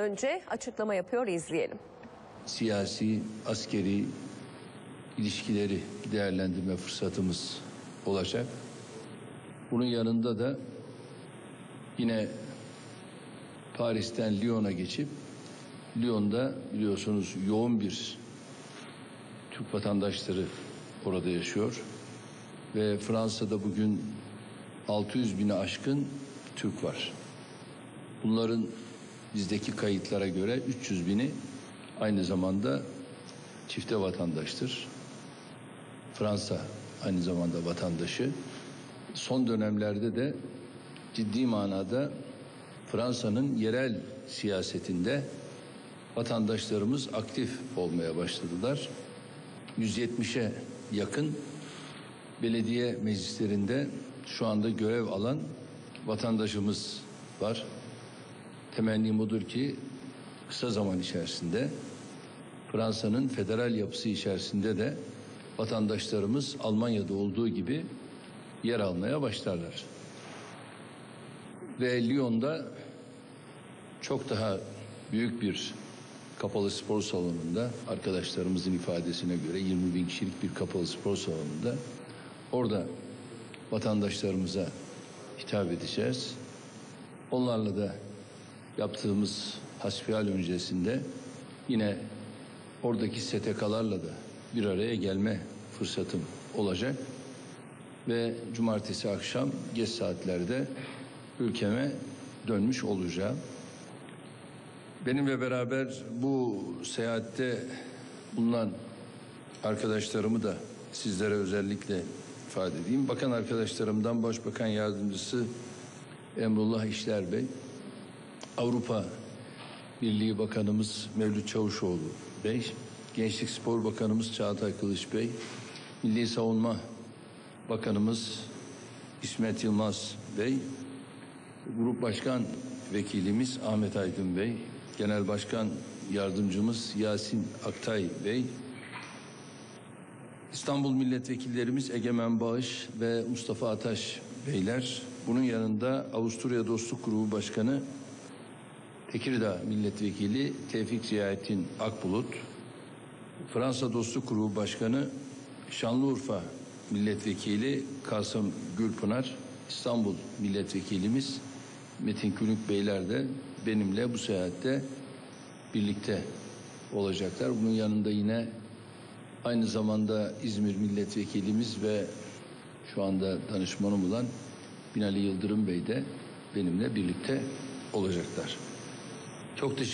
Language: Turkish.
Önce açıklama yapıyor izleyelim. siyasi, askeri ilişkileri değerlendirme fırsatımız olacak. Bunun yanında da yine Paris'ten Lyon'a geçip Lyon'da biliyorsunuz yoğun bir Türk vatandaşları orada yaşıyor. Ve Fransa'da bugün 600 bini aşkın Türk var. Bunların bizdeki kayıtlara göre 300 bini aynı zamanda çifte vatandaştır. Fransa aynı zamanda vatandaşı. Son dönemlerde de ciddi manada Fransa'nın yerel siyasetinde vatandaşlarımız aktif olmaya başladılar. 170'e yakın belediye meclislerinde şu anda görev alan vatandaşımız var. Temennim odur ki kısa zaman içerisinde Fransa'nın federal yapısı içerisinde de vatandaşlarımız Almanya'da olduğu gibi yer almaya başlarlar. Ve Lyon'da çok daha büyük bir kapalı spor salonunda arkadaşlarımızın ifadesine göre 20 bin kişilik bir kapalı spor salonunda orada vatandaşlarımıza hitap edeceğiz. Onlarla da yaptığımız hasbihal öncesinde yine oradaki STK'larla da bir araya gelme fırsatım olacak. Ve cumartesi akşam geç saatlerde ülkeme dönmüş olacağım. Benimle beraber bu seyahatte bulunan arkadaşlarımı da sizlere özellikle ifade edeyim. Bakan arkadaşlarımdan Başbakan Yardımcısı Emrullah İşler Bey, Avrupa Birliği Bakanımız Mevlüt Çavuşoğlu Bey, Gençlik Spor Bakanımız Çağatay Kılıç Bey, Milli Savunma Bakanımız İsmet Yılmaz Bey, Grup Başkan Vekilimiz Ahmet Aydın Bey, Genel Başkan Yardımcımız Yasin Aktay Bey, İstanbul Milletvekillerimiz Egemen Bağış ve Mustafa Ataş Beyler, bunun yanında Avusturya Dostluk Grubu Başkanı Tekirdağ Milletvekili Tevfik Ziyaettin Akbulut, Fransa Dostluk Grubu Başkanı Şanlıurfa Milletvekili Kasım Gülpınar, İstanbul Milletvekilimiz Metin Külünk Beyler de benimle bu seyahatte birlikte olacaklar. Bunun yanında yine aynı zamanda İzmir Milletvekilimiz ve şu anda danışmanım olan Binali Yıldırım Bey de benimle birlikte olacaklar. Çok teşekkür